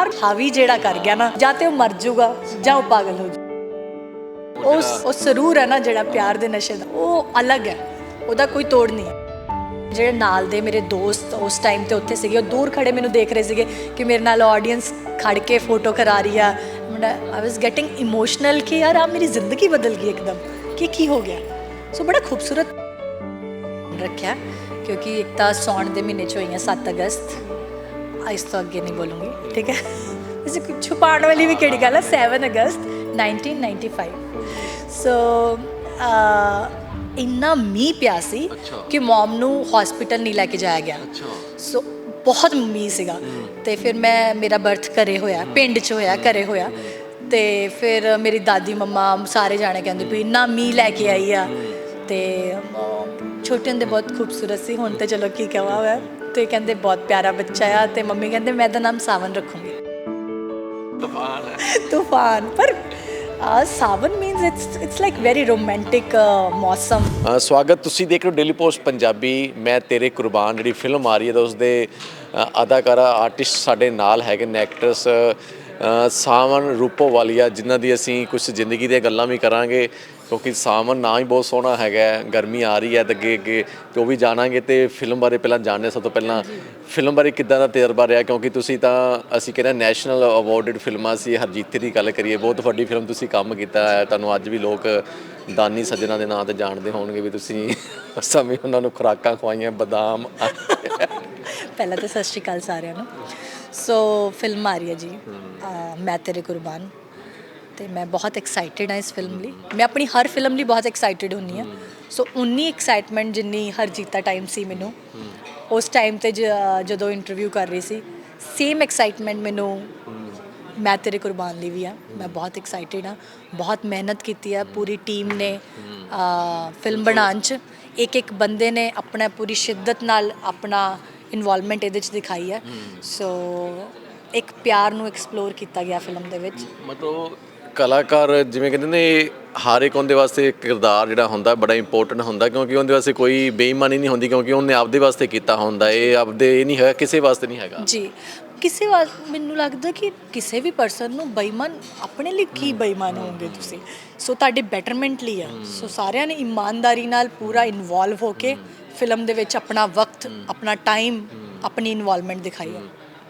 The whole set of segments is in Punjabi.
ਪਿਆਰ ਹਾਵੀ ਜਿਹੜਾ ਕਰ ਗਿਆ ਨਾ ਜਾਂ ਤੇ ਉਹ ਮਰ ਜਾਊਗਾ ਜਾਂ ਉਹ ਪਾਗਲ ਹੋ ਜਾਊਗਾ ਉਸ ਉਹ ਸਰੂਰ ਹੈ ਨਾ ਜਿਹੜਾ ਪਿਆਰ ਦੇ ਨਸ਼ੇ ਦਾ ਉਹ ਅਲੱਗ ਹੈ। ਉਹਦਾ ਕੋਈ ਤੋੜ ਨਹੀਂ ਜਿਹੜੇ ਨਾਲ ਦੇ ਮੇਰੇ ਦੋਸਤ ਉਸ ਟਾਈਮ ਤੇ ਉੱਥੇ ਸੀਗੇ ਉਹ ਦੂਰ ਖੜੇ ਮੈਨੂੰ ਦੇਖ ਰਹੇ ਸੀਗੇ ਕਿ ਮੇਰੇ ਨਾਲ ਆਡੀਅנס ਖੜ ਕੇ ਫੋਟੋ ਕਰਾ ਰਹੀ ਆ। ਆਈ ਵਾਸ ਗੈਟਿੰਗ ਇਮੋਸ਼ਨਲ ਕਿ ਯਾਰ ਆ ਮੇਰੀ ਜ਼ਿੰਦਗੀ ਬਦਲ ਗਈ ਇੱਕਦਮ। ਕਿ ਕੀ ਹੋ ਗਿਆ? ਸੋ ਬੜਾ ਖੂਬਸੂਰਤ ਰੱਖਿਆ ਕਿਉਂਕਿ ਇੱਕ ਤਾਂ ਸੌਣ ਦੇ ਮਹੀਨੇ ਚ ਹੋਈਆਂ 7 ਅਗਸਤ। ਇਸ ਤੋਂ ਅੱਗੇ ਨਹੀਂ ਬੋਲੂੰਗੀ ਠੀਕ ਹੈ? ਇਸੇ ਕੁਝ ਛੁਪਾਉਣ ਵਾਲੀ ਵੀ ਕਿਹੜੀ ਗੱਲ ਹੈ 7 ਅਗਸਤ 1995 ਸੋ ਇੰਨਾ ਮੀਂਹ ਪਿਆ ਸੀ। ਕਿ ਮਮ ਨੂੰ ਹਸਪੀਟਲ ਨਹੀਂ ਲੈ ਕੇ ਜਾਇਆ ਗਿਆ। ਸੋ ਬਹੁਤ ਮੀਂਹ ਸੀਗਾ। ਤੇ ਫਿਰ ਮੈਂ ਮੇਰਾ ਬਰਥ ਘਰੇ ਹੋਇਆ ਪਿੰਡ 'ਚ ਹੋਇਆ ਘਰੇ ਹੋਇਆ। ਤੇ ਫਿਰ ਮੇਰੀ ਦਾਦੀ ਮੰਮਾ ਸਾਰੇ ਜਾਣੇ ਕਹਿੰਦੇ ਵੀ ਇੰਨਾ ਮੀਂਹ ਲੈ ਕੇ ਆਈ ਆ। ਤੇ ਛੋਟੇ ਹੁੰਦੇ ਬਹੁਤ ਖੂਬਸੂਰਤ ਸੀ ਹੁਣ ਤੇ ਚਲੋ ਕੀ ਕਹਾਂ ਹੋਇਆ ਤੇ ਕਹਿੰਦੇ ਬਹੁਤ ਪਿਆਰਾ ਬੱਚਾ ਆ ਤੇ ਮੰਮੀ ਕਹਿੰਦੇ ਮੈਂ ਇਹਦਾ ਨਾਮ ਸਾਵਨ ਰੱਖੂੰਗੀ। ਤੂਫਾਨ ਹੈ। ਤੂਫਾਨ ਪਰ uh, Sawan means it's it's like very romantic ਮੌਸਮ। ਅ, ਸਵਾਗਤ ਤੁਸੀਂ ਦੇਖ ਰਹੇ ਹੋ ਡੇਲੀ ਪੋਸਟ ਪੰਜਾਬੀ। ਮੈਂ ਤੇਰੇ ਕੁਰਬਾਨ ਜਿਹੜੀ ਫਿਲਮ ਆ ਰਹੀ ਹੈ ਤਾਂ ਉਸ ਦੇ ਅ, ਅਦਾਕਾਰਾ ਆਰਟਿਸਟ ਸਾਡੇ ਨਾਲ ਹੈਗੇ ਨੇ ਐਕਟਰਸ ਸਾਵਨ ਰੂਪੋਵਾਲੀਆ ਜਿਨ੍ਹਾਂ ਦੀ ਅਸੀਂ ਕੁਝ ਜ਼ਿੰਦਗੀ ਦੀਆਂ ਗੱਲਾਂ ਵੀ ਕਰਾਂਗੇ। ਕਿਉਂਕਿ ਸਾਵਨ ਨਾਂ ਹੀ ਬਹੁਤ ਸੋਹਣਾ ਹੈਗਾ ਗਰਮੀ ਆ ਰਹੀ ਹੈ ਤੇ ਅੱਗੇ ਅੱਗੇ ਤੇ ਉਹ ਵੀ ਜਾਣਾਂਗੇ ਤੇ ਫਿਲਮ ਬਾਰੇ ਪਹਿਲਾਂ ਜਾਣਦੇ ਸਭ ਤੋਂ ਪਹਿਲਾਂ ਫਿਲਮ ਬਾਰੇ ਕਿੱਦਾਂ ਦਾ ਤਜਰਬਾ ਰਿਹਾ? ਕਿਉਂਕਿ ਤੁਸੀਂ ਤਾਂ ਅਸੀਂ ਕਹਿੰਦੇ ਨੈਸ਼ਨਲ ਅਵਾਰਡਡ ਫਿਲਮਾਂ ਸੀ ਹਰਜੀਤ ਦੀ ਗੱਲ ਕਰੀਏ ਬਹੁਤ ਵੱਡੀ ਫਿਲਮ ਤੁਸੀਂ ਕੰਮ ਕੀਤਾ ਹੈ। ਤੁਹਾਨੂੰ ਅੱਜ ਵੀ ਲੋਕ ਦਾਨੀ ਸੱਜਣਾ ਦੇ ਨਾਂ ਤੇ ਜਾਣਦੇ ਹੋਣਗੇ ਵੀ ਤੁਸੀਂ ਸਮੇਂ ਉਹਨਾਂ ਨੂੰ ਖੁਰਾਕਾਂ ਖਵਾਈਆਂ ਬਦਾਮ। ਪਹਿਲਾਂ ਤਾਂ ਸਤਿ ਸ਼੍ਰੀ ਅਕਾਲ ਸਾਰਿਆਂ ਨੂੰ। ਸੋ ਫਿਲਮ ਆ ਰਹੀ ਹੈ ਜੀ। ਮੈਂ ਤੇਰੇ ਕੁਰਬਾਨ। ਤੇ ਮੈਂ ਬਹੁਤ ਐਕਸਾਈਟਿਡ ਹਾਂ ਇਸ ਫਿਲਮ ਲਈ। ਮੈਂ ਆਪਣੀ ਹਰ ਫਿਲਮ ਲਈ ਬਹੁਤ ਐਕਸਾਈਟਿਡ ਹੁੰਨੀ ਆ ਸੋ ਉਨੀ ਐਕਸਾਈਟਮੈਂਟ ਜਿੰਨੀ ਹਰਜੀਤਾ ਟਾਈਮ ਸੀ ਮੈਨੂੰ। ਉਸ ਟਾਈਮ ਤੇ ਜਦੋਂ ਇੰਟਰਵਿਊ ਕਰ ਰਹੀ ਸੀ ਸੇਮ ਐਕਸਾਈਟਮੈਂਟ ਮੈਨੂੰ ਮੈਂ ਤੇਰੇ ਕੁਰਬਾਨ ਲਈ ਵੀ ਆ ਮੈਂ ਬਹੁਤ ਐਕਸਾਈਟਿਡ ਆ ਬਹੁਤ ਮਿਹਨਤ ਕੀਤੀ ਆ ਪੂਰੀ ਟੀਮ ਨੇ ਫਿਲਮ ਬਣਾਉਣ ਚ। ਇੱਕ ਇੱਕ ਬੰਦੇ ਨੇ ਆਪਣਾ ਪੂਰੀ ਸ਼ਿੱਦਤ ਨਾਲ ਆਪਣਾ ਇਨਵੋਲਵਮੈਂਟ ਇਹਦੇ ਚ ਦਿਖਾਈ ਹੈ। ਸੋ ਇੱਕ ਪਿਆਰ ਨੂੰ ਐਕਸਪਲੋਰ ਕੀਤਾ ਗਿਆ ਫਿਲਮ ਦੇ ਵਿੱਚ। ਮਤਲਬ ਕਲਾਕਾਰ ਜਿਵੇਂ ਕਹਿੰਦੇ ਨੇ ਹਰ ਇੱਕ ਉਹਦੇ ਵਾਸਤੇ ਕਿਰਦਾਰ ਜਿਹੜਾ ਹੁੰਦਾ ਬੜਾ ਇੰਪੋਰਟੈਂਟ ਹੁੰਦਾ ਕਿਉਂਕਿ ਉਹਦੇ ਵਾਸਤੇ ਕੋਈ ਬੇਈਮਾਨੀ ਨਹੀਂ ਹੁੰਦੀ ਕਿਉਂਕਿ ਉਹਨੇ ਆਪਦੇ ਵਾਸਤੇ ਕੀਤਾ ਹੁੰਦਾ ਇਹ ਆਪਦੇ ਇਹ ਨਹੀਂ ਹੈਗਾ ਕਿਸੇ ਵਾਸਤੇ ਨਹੀਂ ਹੈਗਾ। ਜੀ ਕਿਸੇ ਵਾ ਮੈਨੂੰ ਲੱਗਦਾ ਕਿ ਕਿਸੇ ਵੀ ਪਰਸਨ ਨੂੰ ਬੇਈਮਾਨ ਆਪਣੇ ਲਈ ਕੀ ਬੇਈਮਾਨ ਹੋਵੋਗੇ ਤੁਸੀਂ? ਸੋ ਤੁਹਾਡੇ ਬੈਟਰਮੈਂਟ ਲਈ ਆ। ਸੋ ਸਾਰਿਆਂ ਨੇ ਇਮਾਨਦਾਰੀ ਨਾਲ ਪੂਰਾ ਇਨਵੋਲਵ ਹੋ ਕੇ ਫਿਲਮ ਦੇ ਵਿੱਚ ਆਪਣਾ ਵਕਤ ਆਪਣਾ ਟਾਈਮ ਆਪਣੀ ਇਨਵੋਲਵਮੈਂਟ ਦਿਖਾਈ ਹੈ।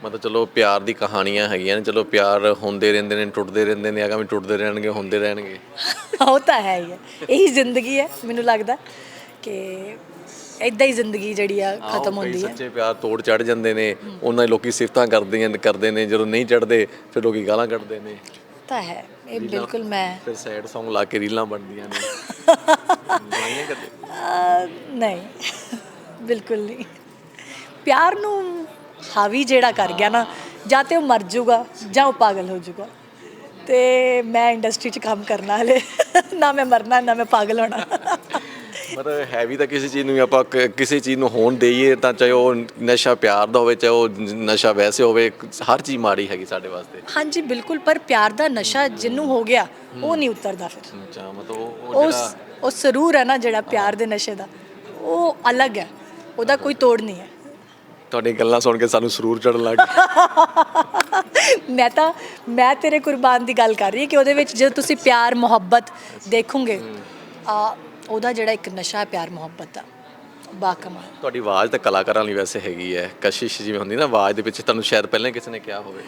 ਮਤਲਬ ਚਲੋ ਪਿਆਰ ਦੀ ਕਹਾਣੀਆਂ ਹੈਗੀਆਂ ਨੇ ਚਲੋ ਪਿਆਰ ਹੁੰਦੇ ਰਹਿੰਦੇ ਨੇ ਟੁੱਟਦੇ ਰਹਿੰਦੇ ਨੇ ਆਗਾਮੀ ਟੁੱਟਦੇ ਰਹਿਣਗੇ ਹੁੰਦੇ ਰਹਿਣਗੇ। ਉਹ ਤਾਂ ਹੈ ਹੀ ਹੈ। ਇਹੀ ਜ਼ਿੰਦਗੀ ਹੈ ਮੈਨੂੰ ਲੱਗਦਾ ਕਿ ਇਦਾਂ ਹੀ ਜ਼ਿੰਦਗੀ ਜਿਹੜੀ ਆ ਖਤਮ ਹੁੰਦੀ ਹੈ। ਸੱਚੇ ਪਿਆਰ ਤੋੜ ਚੜ ਜਾਂਦੇ ਨੇ ਉਹਨਾਂ ਦੇ ਲੋਕੀ ਸਿਫਤਾਂ ਕਰਦੇ ਨੇ ਕਰਦੇ ਨੇ ਜਦੋਂ ਨਹੀਂ ਚੜਦੇ ਫਿਰ ਲੋਕੀ ਗਾਲਾਂ ਕੱਢਦੇ ਨੇ। ਤਾਂ ਹੈ ਇਹ ਬਿਲਕੁਲ ਮੈਂ ਫਿਰ ਸੈਡ Song ਲਾ ਕੇ ਰੀਲਾਂ ਬਣਦੀਆਂ ਨੇ। ਨਹੀਂ ਬਿਲਕੁਲ ਨਹੀਂ। ਪਿਆਰ ਨੂੰ ਹਾਵੀ ਜਿਹੜਾ ਕਰ ਗਿਆ ਨਾ ਜਾਂ ਤੇ ਉਹ ਮਰ ਜਾਊਗਾ ਜਾਂ ਉਹ ਪਾਗਲ ਹੋ ਜਾਊਗਾ। ਤੇ ਮੈਂ ਇੰਡਸਟਰੀ 'ਚ ਕੰਮ ਕਰਨਾ ਹਲੇ ਨਾ ਮੈਂ ਮਰਨਾ ਨਾ ਮੈਂ ਪਾਗਲ ਹੋਣਾ। ਮਤਲਬ ਹੈਵੀ ਤਾਂ ਕਿਸੇ ਚੀਜ਼ ਨੂੰ ਵੀ ਆਪਾਂ ਕ- ਕਿਸੇ ਚੀਜ਼ ਨੂੰ ਹੋਣ ਦੇਈਏ ਤਾਂ ਚਾਹੇ ਉਹ ਨਸ਼ਾ ਪਿਆਰ ਦਾ ਹੋਵੇ ਚਾਹੇ ਉਹ ਨਸ਼ਾ ਵੈਸੇ ਹੋਵੇ ਹਰ ਚੀਜ਼ ਮਾੜੀ ਹੈਗੀ ਸਾਡੇ ਵਾਸਤੇ। ਹਾਂਜੀ ਬਿਲਕੁਲ ਪਰ ਪਿਆਰ ਦਾ ਨਸ਼ਾ ਜਿਹਨੂੰ ਹੋ ਗਿਆ ਉਹ ਨਹੀਂ ਉਤਰਦਾ ਫਿਰ। ਅੱਛਾ ਮਤਲਬ ਉਹ ਉਹ ਉਸ ਜਿਹੜਾ ਉਹ ਸਰੂਰ ਹੈ ਨਾ ਜਿਹੜਾ ਪਿਆਰ ਦੇ ਨਸ਼ੇ ਦਾ ਉਹ ਅਲੱਗ ਹੈ ਉਹਦਾ ਕੋਈ ਤੋੜ ਨਹੀਂ ਹੈ। ਤੁਹਾਡੀ ਗੱਲਾਂ ਸੁਣ ਕੇ ਸਾਨੂੰ ਸਰੂਰ ਚੜਨ ਲੱਗ ਗਿਆ ਮੈਂ ਤਾਂ ਮੈਂ ਤੇਰੇ ਕੁਰਬਾਨ ਦੀ ਗੱਲ ਕਰ ਰਹੀ ਹਾਂ ਕਿ ਉਹਦੇ ਵਿੱਚ ਜਦੋਂ ਤੁਸੀਂ ਪਿਆਰ ਮੁਹੱਬਤ ਦੇਖੋਗੇ ਆ ਉਹਦਾ ਜਿਹੜਾ ਇੱਕ ਨਸ਼ਾ ਹੈ ਪਿਆਰ ਮੁਹੱਬਤ ਦਾ ਬਾ ਕਮਾਲ ਤੁਹਾਡੀ ਆਵਾਜ਼ ਤਾਂ ਕਲਾਕਾਰਾਂ ਲਈ ਵੈਸੇ ਹੈਗੀ ਹੈ। ਕਸ਼ਿਸ਼ ਜਿਵੇਂ ਹੁੰਦੀ ਨਾ ਆਵਾਜ਼ ਦੇ ਪਿੱਛੇ ਤੁਹਾਨੂੰ ਸ਼ਾਇਦ ਪਹਿਲਾਂ ਕਿਸੇ ਨੇ ਕਿਹਾ ਹੋਵੇ।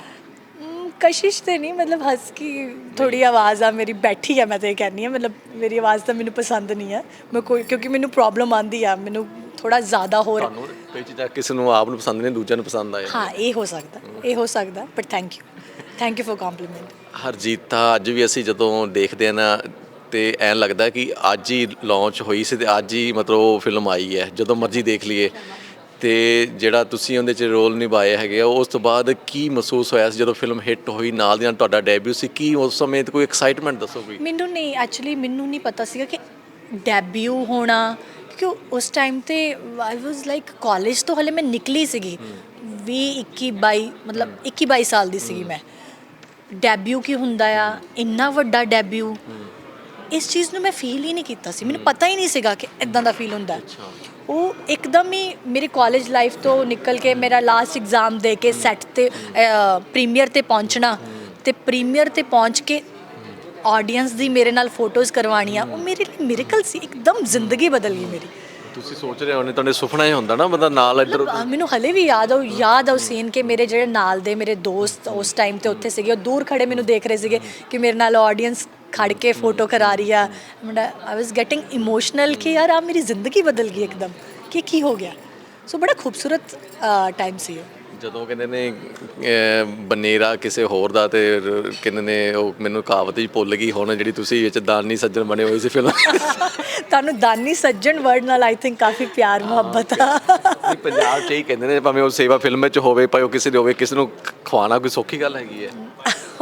ਕਸ਼ਿਸ਼ ਤੇ ਨਹੀਂ ਮਤਲਬ ਹੱਸ ਕੀ ਥੋੜੀ ਆਵਾਜ਼ ਆ ਮੇਰੀ ਬੈਠੀ ਆ ਮੈਂ ਤੇ ਇਹ ਕਹਿੰਨੀ ਆ ਮਤਲਬ ਮੇਰੀ ਆਵਾਜ਼ ਤਾਂ ਮੈਨੂੰ ਪਸੰਦ ਨਹੀਂ ਹੈ ਮੈਂ ਕੋਈ ਕਿਉਂਕਿ ਮੈਨੂੰ ਪ੍ਰੋਬਲਮ ਆਂਦੀ ਆ ਮੈਨੂੰ ਥੋੜਾ ਜ਼ਿਆਦਾ ਹੋ ਰਿਹਾ ਤੁਹਾਨੂੰ ਕਈ ਚੀਜ਼ਾਂ ਕਿਸੇ ਨੂੰ ਆਪ ਨੂੰ ਪਸੰਦ ਨਹੀਂ ਦੂਜਿਆਂ ਨੂੰ ਪਸੰਦ ਆਏ। ਹਾਂ ਇਹ ਹੋ ਸਕਦਾ ਇਹ ਹੋ ਸਕਦਾ but thank you thank you for compliment Harjeeta ਅੱਜ ਵੀ ਅਸੀਂ ਜਦੋਂ ਦੇਖਦੇ ਆ ਨਾ ਤੇ ਐਂ ਲੱਗਦਾ ਕਿ ਅੱਜ ਹੀ ਲਾਂਚ ਹੋਈ ਸੀ ਤੇ ਅੱਜ ਹੀ ਮਤਲਬ ਉਹ ਫਿਲਮ ਆਈ ਹੈ ਜਦੋਂ ਮਰਜ਼ੀ ਦੇਖ ਲਈਏ। ਤੇ ਜਿਹੜਾ ਤੁਸੀਂ ਉਹਦੇ 'ਚ ਰੋਲ ਨਿਭਾਏ ਹੈਗੇ ਆ ਉਸ ਤੋਂ ਬਾਅਦ ਕੀ ਮਹਿਸੂਸ ਹੋਇਆ ਸੀ ਜਦੋਂ ਫਿਲਮ ਹਿੱਟ ਹੋਈ ਨਾਲ ਦੀ ਨਾਲ ਤੁਹਾਡਾ ਡੈਬਿਊ ਸੀ? ਕੀ ਉਸ ਸਮੇਂ ਤੇ ਕੋਈ ਐਕਸਾਈਟਮੈਂਟ ਦੱਸੋ ਕੋਈ? ਮੈਨੂੰ ਨਹੀਂ ਐਕਚੁਅਲੀ ਮੈਨੂੰ ਨਹੀਂ ਪਤਾ ਸੀਗਾ ਕਿ ਡੈਬਿਊ ਹੋਣਾ ਕਿਉਂਕਿ ਉਸ ਟਾਈਮ ਤੇ ਆਈ ਵਾਸ ਲਾਈਕ ਕਾਲਜ ਤੋਂ ਹਲੇ ਮੈਂ ਨਿਕਲੀ ਸੀਗੀ 20 21 22 ਮਤਲਬ 21 22 ਸਾਲ ਦੀ ਸੀਗੀ ਮੈਂ ਡੈਬਿਊ ਕੀ ਹੁੰਦਾ ਆ ਇੰਨਾ ਵੱਡਾ ਡੈਬਿਊ ਇਸ ਚੀਜ਼ ਨੂੰ ਮੈਂ ਫੀਲ ਹੀ ਨਹੀਂ ਕੀਤਾ ਸੀ ਮੈਨੂੰ ਪਤਾ ਹੀ ਨਹੀਂ ਸੀਗਾ ਕਿ ਇਦਾਂ ਦਾ ਫੀਲ ਹੁੰਦਾ ਉਹ ਇੱਕਦਮ ਹੀ ਮੇਰੇ ਕਾਲਜ ਲਾਈਫ ਤੋਂ ਨਿਕਲ ਕੇ ਮੇਰਾ ਲਾਸਟ ਐਗਜ਼ਾਮ ਦੇ ਕੇ ਸੈੱਟ ਤੇ ਪ੍ਰੀਮੀਅਰ ਤੇ ਪਹੁੰਚਣਾ ਤੇ ਪ੍ਰੀਮੀਅਰ ਤੇ ਪਹੁੰਚ ਕੇ ਆਡੀਅנס ਦੀ ਮੇਰੇ ਨਾਲ ਫੋਟੋਜ਼ ਕਰਵਾਣੀਆਂ ਉਹ ਮੇਰੇ ਲਈ ਮਿਰੇਕਲ ਸੀ ਇੱਕਦਮ ਜ਼ਿੰਦਗੀ ਬਦਲ ਗਈ ਮੇਰੀ। ਤੁਸੀਂ ਸੋਚ ਰਹੇ ਹੋ ਨੇ ਤੁਹਾਡੇ ਸੁਪਨਾ ਹੀ ਹੁੰਦਾ ਨਾ ਬੰਦਾ ਨਾਲ ਇੱਧਰ ਮੈਨੂੰ ਹਲੇ ਵੀ ਯਾਦ ਆਉ ਯਾਦ ਆਉ ਸੀਨ ਕਿ ਮੇਰੇ ਜਿਹੜੇ ਨਾਲ ਦੇ ਮੇਰੇ ਦੋਸਤ ਉਸ ਟਾਈਮ ਤੇ ਉੱਥੇ ਸੀਗੇ ਉਹ ਦੂਰ ਖੜੇ ਮੈਨੂੰ ਦੇਖ ਰਹੇ ਸੀਗੇ ਕਿ ਮੇਰੇ ਨਾਲ ਆਡੀਅנס ਖੜ ਕੇ ਫੋਟੋ ਕਰਾ ਰਹੀ ਆ। ਮੈਂ ਆਈ ਵਾਸ ਗੈਟਿੰਗ ਇਮੋਸ਼ਨਲ ਕਿ ਯਾਰ ਆ ਮੇਰੀ ਜ਼ਿੰਦਗੀ ਬਦਲ ਗਈ ਇੱਕਦਮ ਕਿ ਕੀ ਹੋ ਗਿਆ। ਸੋ ਬੜਾ ਖੂਬਸੂਰਤ ਟਾਈਮ ਸੀ ਉਹ। ਜਦੋਂ ਕਹਿੰਦੇ ਨੇ ਅਹ, ਬਨੇਰਾ ਕਿਸੇ ਹੋਰ ਦਾ ਤੇ ਰ- ਕਹਿੰਦੇ ਨੇ ਉਹ ਮੈਨੂੰ ਕਹਾਵਤ ਹੀ ਭੁੱਲ ਗਈ ਹੁਣ ਜਿਹੜੀ ਤੁਸੀਂ ਵਿੱਚ ਦਾਨੀ ਸੱਜਣ ਬਣੇ ਹੋਏ ਸੀ ਫਿਲਮ ਤੁਹਾਨੂੰ ਦਾਨੀ ਸੱਜਣ ਵਰਡ ਨਾਲ ਆਈ ਥਿੰਕ ਕਾਫੀ ਪਿਆਰ ਮੁਹੱਬਤ ਆ। ਨਹੀਂ, ਪੰਜਾਬ 'ਚ ਹੀ ਕਹਿੰਦੇ ਨੇ ਭਾਵੇਂ ਉਹ ਸੇਵਾ ਫਿਲਮ ਵਿੱਚ ਹੋਵੇ ਭਾਵੇਂ ਉਹ ਕਿਸੇ ਦੇ ਹੋਵੇ ਕਿਸੇ ਨੂੰ ਖ- ਖਵਾਉਣਾ ਕੋਈ ਸੌਖੀ ਗੱਲ ਹੈਗੀ ਹੈ।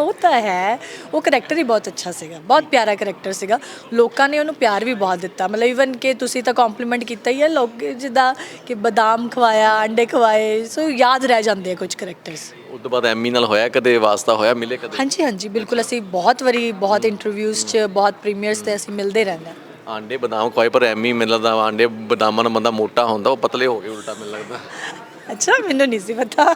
ਉਹ ਤਾਂ ਹੈ ਉਹ ਕਰੈਕਟਰ ਹੀ ਬਹੁਤ ਅੱਛਾ ਸੀਗਾ ਬਹੁਤ ਪਿਆਰਾ ਕਰੈਕਟਰ ਸੀਗਾ ਲੋਕਾਂ ਨੇ ਉਹਨੂੰ ਪਿਆਰ ਵੀ ਬਹੁਤ ਦਿੱਤਾ ਮਤਲਬ ਇਵਨ ਕਿ ਤੁਸੀਂ ਤਾਂ ਕੰਪਲੀਮੈਂਟ ਕੀਤਾ ਹੀ ਹੈ ਲੋਕ ਜਿੱਦਾਂ ਕਿ ਬਦਾਮ ਖਵਾਇਆ ਅੰਡੇ ਖਵਾਏ ਸੋ ਯਾਦ ਰਹਿ ਜਾਂਦੇ ਆ ਕੁਝ ਕਰੈਕਟਰਸ ਉਸ ਤੋਂ ਬਾਅਦ ਐਮੀ ਨਾਲ ਹੋਇਆ ਕਦੇ ਵਾਸਤਾ ਹੋਇਆ ਮਿਲੇ ਕਦੇ ਹਾਂਜੀ ਹਾਂਜੀ ਬਿਲਕੁਲ ਅਸੀਂ ਬਹੁਤ ਵਾਰੀ ਬਹੁਤ ਇੰਟਰਵਿਊਜ਼ 'ਚ ਬਹੁਤ ਪ੍ਰੀਮੀਅਰਸ ਤੇ ਅਸੀਂ ਮਿਲਦੇ ਰਹਿੰਦੇ ਹਾਂ ਆਂਡੇ ਬਦਾਮ ਖਵਾਏ ਪਰ ਐਮੀ ਮੈਨੂੰ ਲੱਗਦਾ ਆਂਡੇ ਬਦਾਮਾਂ ਨਾਲ ਬੰਦਾ ਮੋਟਾ ਹੁੰਦਾ ਉਹ ਪਤਲੇ ਹੋ ਗਏ ਉਲਟਾ ਮੈਨੂੰ ਲੱਗਦਾ ਅੱਛਾ ਮੈਨੂੰ ਨਹੀਂ ਸੀ ਪਤਾ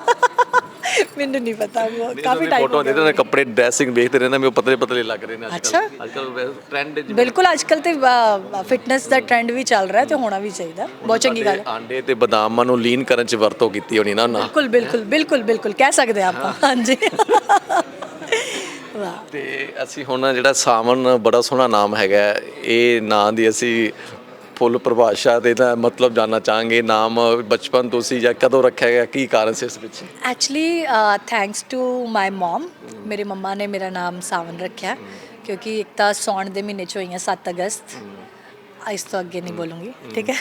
ਮੈਨੂੰ ਨਹੀਂ ਪਤਾ ਉਹ ਕਾਫੀ ਟਾਈਮ ਫੋਟੋ ਦੇ ਨੇ ਕੱਪੜੇ ਡਰੈਸਿੰਗ ਵੇਖਦੇ ਰਹਿੰਦਾ ਉਹ ਪਤਲੇ ਪਤਲੇ ਲੱਗ ਰਹੇ ਨੇ ਅੱਛਾ। ਅੱਜ ਕੱਲ ਟ੍ਰੈਂਡ ਬਿਲਕੁਲ ਅੱਜਕੱਲ ਤੇ ਫਿਟਨੈਸ ਦਾ ਟ੍ਰੈਂਡ ਵੀ ਚੱਲ ਰਿਹਾ ਤੇ ਹੋਣਾ ਵੀ ਚਾਹੀਦਾ। ਬਹੁਤ ਚੰਗੀ ਗੱਲ ਹੈ। ਆਂਡੇ ਤੇ ਬਦਾਮਾਂ ਨੂੰ ਲੀਨ ਕਰਨ ਚ ਵਰਤੋਂ ਕੀਤੀ ਹੋਣੀ ਨਾ ਉਹਨਾਂ ਬਿਲਕੁਲ ਬਿਲਕੁਲ ਬਿਲਕੁਲ ਬਿਲਕੁਲ ਕਹਿ ਸਕਦੇ ਆਪਾਂ। ਹਾਂਜੀ। ਤੇ ਅਸੀਂ ਹੁਣ ਜਿਹੜਾ ਸਾਵਨ ਬੜਾ ਸੋਹਣਾ ਨਾਮ ਹੈਗਾ। ਇਹ ਨਾਂ ਦੀ ਅਸੀਂ ਫੁੱਲ ਪਰਿਭਾਸ਼ਾ ਤੇ ਇਹਦਾ ਮਤਲਬ ਜਾਨਣਾ ਚਾਹਾਂਗੇ। ਨਾਮ ਬਚਪਨ ਤੋਂ ਸੀ ਜਾਂ ਕਦੋਂ ਰੱਖਿਆ ਗਿਆ? ਕੀ ਕਾਰਨ ਸੀ ਇਸ ਪਿੱਛੇ actually thanks to my mom ਮੇਰੇ ਮੰਮਾ ਨੇ ਮੇਰਾ ਨਾਮ ਸਾਵਨ ਰੱਖਿਆ ਕਿਉਂਕਿ ਇੱਕ ਤਾਂ ਸੌਣ ਦੇ ਮਹੀਨੇ ਚ ਹੋਈਆਂ 7 ਅਗਸਤ। ਇਸ ਤੋਂ ਅੱਗੇ ਨਹੀਂ ਬੋਲੂੰਗੀ ਠੀਕ ਹੈ?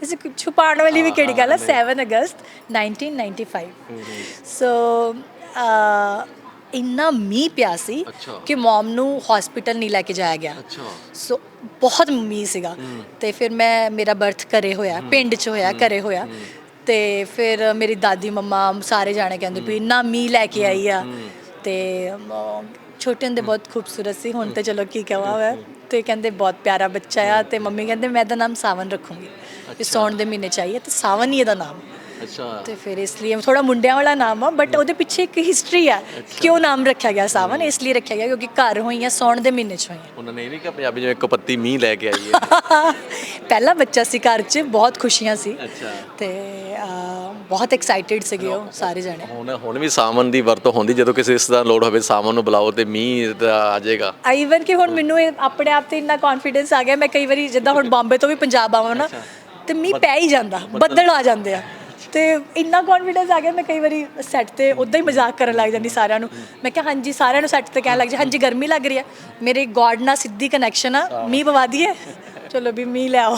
ਵੈਸੇ ਕੁਝ ਛੁਪਾਉਣ ਵਾਲੀ ਵੀ ਕਿਹੜੀ ਗੱਲ ਹੈ 7 ਅਗਸਤ 1995 ਸੋ ਇੰਨਾ ਮੀਂਹ ਪਿਆ ਸੀ ਅੱਛਾ। ਕਿ ਮਮ ਨੂੰ ਹਸਪੀਟਲ ਨਹੀਂ ਲੈ ਕੇ ਜਾਇਆ ਗਿਆ। ਅੱਛਾ। ਸੋ ਬਹੁਤ ਮੀਂਹ ਸੀਗਾ। ਤੇ ਫਿਰ ਮੈਂ ਮੇਰਾ ਬਰਥ ਘਰੇ ਹੋਇਆ ਪਿੰਡ 'ਚ ਹੋਇਆ ਘਰੇ ਹੋਇਆ। ਤੇ ਫਿਰ ਮੇਰੀ ਦਾਦੀ ਮੰਮਾ ਸਾਰੇ ਜਾਣੇ ਕਹਿੰਦੇ ਵੀ ਇੰਨਾ ਮੀਂਹ ਲੈ ਕੇ ਆਈ ਆ। ਤੇ ਅਮ, ਛੋਟੇ ਹੁੰਦੇ ਬਹੁਤ ਖੂਬਸੂਰਤ ਸੀ ਹੁਣ ਤੇ ਚਲੋ ਕੀ ਕਹਾਂ ਮੈਂ ਤੇ ਕਹਿੰਦੇ ਬਹੁਤ ਪਿਆਰਾ ਬੱਚਾ ਆ ਤੇ ਮੰਮੀ ਕਹਿੰਦੇ ਮੈਂ ਇਹਦਾ ਨਾਮ ਸਾਵਨ ਰੱਖੂੰਗੀ। ਵੀ ਸੌਣ ਦੇ ਮਹੀਨੇ ਚਾਹੀਏ ਤੇ ਸਾਵਨ ਹੀ ਇਹਦਾ ਨਾਮ। ਅੱਛਾ। ਤੇ ਫਿਰ ਇਸ ਲਈ ਥੋੜਾ ਮੁੰਡਿਆਂ ਵਾਲਾ ਨਾਮ ਆ ਬਟ ਉਹਦੇ ਪਿੱਛੇ ਇੱਕ ਹਿਸਟਰੀ ਆ ਕਿਉਂ ਨਾਮ ਰੱਖਿਆ ਗਿਆ ਸਾਵਨ? ਇਸ ਲਈ ਰੱਖਿਆ ਗਿਆ ਕਿਉਂਕਿ ਘਰ ਹੋਈਆਂ ਸੌਣ ਦੇ ਮਹੀਨੇ ਚ ਹੋਈਆਂ। ਉਹਨਾਂ ਨੇ ਇਹ ਨਹੀਂ ਕਿ ਪੰਜਾਬੀ ਜਿਵੇਂ ਇੱਕ ਪੱਤੀ ਮੀਂਹ ਲੈ ਕੇ ਆਈ ਹੈ। ਪਹਿਲਾ ਬੱਚਾ ਸੀ ਘਰ 'ਚ ਬਹੁਤ ਖੁਸ਼ੀਆਂ ਸੀ। ਅੱਛਾ। ਤੇ ਬਹੁਤ ਐਕਸਾਈਟਿਡ ਸੀਗੇ ਉਹ ਸਾਰੇ ਜਣੇ। ਹੁਣ ਹੁਣ ਵੀ ਸਾਵਨ ਦੀ ਵਰਤੋਂ ਹੁੰਦੀ ਜਦੋਂ ਕਿਸੇ ਇਸ ਦਾ ਲੋੜ ਹੋਵੇ ਸਾਵਨ ਨੂੰ ਬੁਲਾਓ ਤੇ ਮੀਂਹ ਆ ਜਾਏਗਾ। ਆਈਵਨ ਕਿ ਹੁਣ ਮੈਨੂੰ ਆਪਣੇ ਆਪ ਤੇ ਇੰਨਾ ਕੌਨਫੀਡੈਂਸ ਆ ਗਿਆ ਮੈਂ ਕਈ ਵਾਰੀ ਜਿੱਦਾਂ ਹੁਣ ਬੰਬੇ ਤੋਂ ਵੀ ਪੰਜਾਬ ਆਵਾਂ ਨਾ ਤੇ ਮੀਂਹ ਪੈ ਹੀ ਜਾਂਦਾ ਬੱਦਲ ਆ ਜਾਂਦੇ ਆ। ਤੇ ਇੰਨਾ ਕੌਨਫੀਡੈਂਸ ਆ ਗਿਆ ਮੈਂ ਕਈ ਵਾਰੀ ਸੈੱਟ ਤੇ ਉਦਾਂ ਹੀ ਮਜ਼ਾਕ ਕਰਨ ਲੱਗ ਜਾਂਦੀ ਸਾਰਿਆਂ ਨੂੰ। ਮੈਂ ਕਿਹਾ ਹਾਂਜੀ ਸਾਰਿਆਂ ਨੂੰ ਸੈੱਟ ਤੇ ਕਹਿਣ ਲੱਗ ਜਾ ਹਾਂਜੀ ਗਰਮੀ ਲੱਗ ਰਹੀ ਹੈ। ਮੇਰੇ ਗੋਡ ਨਾਲ ਸਿੱਧੀ ਕਨੈਕਸ਼ਨ ਆ ਮੀਂਹ ਪਵਾ ਦਈਏ। ਚਲੋ ਵੀ ਮੀਂਹ ਲੈ ਆਓ।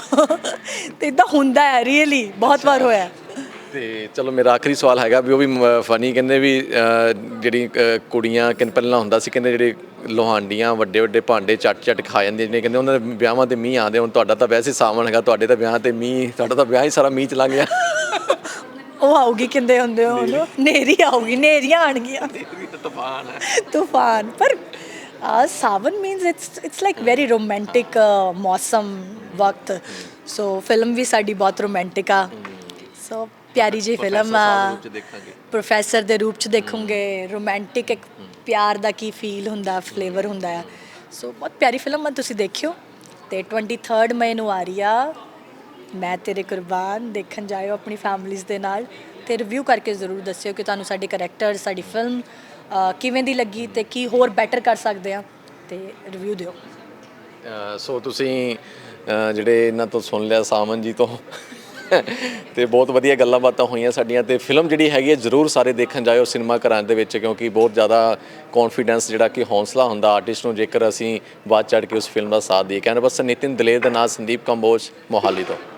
ਤੇ ਇਦਾਂ ਹੁੰਦਾ ਹੈ ਰੀਅਲੀ ਬਹੁਤ ਵਾਰ ਹੋਇਆ। ਤੇ ਚਲੋ ਮੇਰਾ ਆਖਰੀ ਸਵਾਲ ਹੈਗਾ ਵੀ ਉਹ ਵੀ ਫਨੀ ਕਹਿੰਦੇ ਵੀ ਜਿਹੜੀ ਕੁੜੀਆਂ ਕਿਨ ਪਹਿਲਾਂ ਹੁੰਦਾ ਸੀ ਕਹਿੰਦੇ ਜਿਹੜੇ ਲੋਹਾਂਡੀਆਂ ਵੱਡੇ ਵੱਡੇ ਭਾਂਡੇ ਚੱਟ ਚੱਟ ਖਾ ਜਾਂਦੀਆਂ ਜਿਹਨੇ ਕਹਿੰਦੇ ਉਹਨਾਂ ਦੇ ਵਿਆਹਾਂ ਤੇ ਮੀਂਹ ਆਉਂਦੇ ਹੁਣ ਤੁਹਾਡਾ ਤਾਂ ਵੈਸੇ ਸਾਵਣ ਹੈਗਾ ਤੁਹਾਡੇ ਤਾਂ ਵਿਆਹ ਤੇ ਮੀਂਹ ਤੁਹਾਡਾ ਤਾਂ ਵਿਆਹ ਹੀ ਸਾਰਾ ਮੀਂਹ ਚ ਲੰਘ ਗਿਆ। ਉਹ ਆਊਗੀ ਕਿੰਦੇ ਹੁੰਦੇ ਹੋ ਉਹਨੂੰ? ਨੇਰੀ। ਆਊਗੀ ਨੇਰੀਆਂ ਆਣਗੀਆਂ ਤੂਫਾਨ ਹੈ। ਤੂਫਾਨ ਪਰ Sawan means it's it's like very romantic ਮੌਸਮ ਵਕਤ। ਸੋ ਫਿਲਮ ਵੀ ਸਾਡੀ ਬਹੁਤ ਰੋਮਾਂਟਿਕ ਆ। ਸੋ ਪਿਆਰੀ ਜੀ ਫਿਲਮ ਆ। ਪ੍ਰੋਫੈਸਰ ਦੇ ਰੂਪ ਚ ਦੇਖੋਗੇ। ਰੋਮਾਂਟਿਕ ਇੱਕ ਪਿਆਰ ਦਾ ਕੀ ਫੀਲ ਹੁੰਦਾ ਫਲੇਵਰ ਹੁੰਦਾ ਆ। ਸੋ ਬਹੁਤ ਪਿਆਰੀ ਫਿਲਮ ਆ ਤੁਸੀਂ ਦੇਖਿਓ। ਤੇ 23rd ਮਈ ਨੂੰ ਆ ਰਹੀ ਆ ਮੈਂ ਤੇਰੇ ਕੁਰਬਾਨ ਦੇਖਣ ਜਾਇਓ ਆਪਣੀ ਫੈਮਲੀਜ਼ ਦੇ ਨਾਲ, ਤੇ ਰਿਵਿਊ ਕਰਕੇ ਜ਼ਰੂਰ ਦੱਸਿਓ ਕਿ ਤੁਹਾਨੂੰ ਸਾਡੇ ਕਰੈਕਟਰ ਸਾਡੀ ਫਿਲਮ ਕਿਵੇਂ ਦੀ ਲੱਗੀ ਤੇ ਕੀ ਹੋਰ ਬੈਟਰ ਕਰ ਸਕਦੇ ਆ ਤੇ ਰਿਵਿਊ ਦਿਓ। ਸੋ ਤੁਸੀਂ ਜਿਹੜੇ ਇਹਨਾਂ ਤੋਂ ਸੁਣ ਲਿਆ ਸਾਵਨ ਜੀ ਤੋਂ, ਤੇ ਬਹੁਤ ਵਧੀਆ ਗੱਲਾਂ ਬਾਤਾਂ ਹੋਈਆਂ ਸਾਡੀਆਂ, ਤੇ ਫਿਲਮ ਜਿਹੜੀ ਹੈਗੀ ਹੈ ਜਰੂਰ ਸਾਰੇ ਦੇਖਣ ਜਾਇਓ ਸਿਨੇਮਾ ਘਰਾਂ ਦੇ ਵਿੱਚ, ਕਿਉਂਕਿ ਬਹੁਤ ਜ਼ਿਆਦਾ ਕੌਨਫੀਡੈਂਸ ਜਿਹੜਾ ਕਿ ਹੌਸਲਾ ਹੁੰਦਾ ਆਰਟਿਸਟ ਨੂੰ, ਜੇਕਰ ਅਸੀਂ ਬਾਅਦ ਚੜ ਕੇ ਉਸ ਫਿਲਮ ਦਾ ਸਾਥ ਦੇਈਏ। ਕਹਿੰਦੇ ਬਸ ਨਿਤਿਨ ਦਲੇਰ ਦਾ ਨਾਮ ਸੰਦੀਪ ਕੰਬੋਜ, ਮੋਹਾਲੀ ਤੋਂ।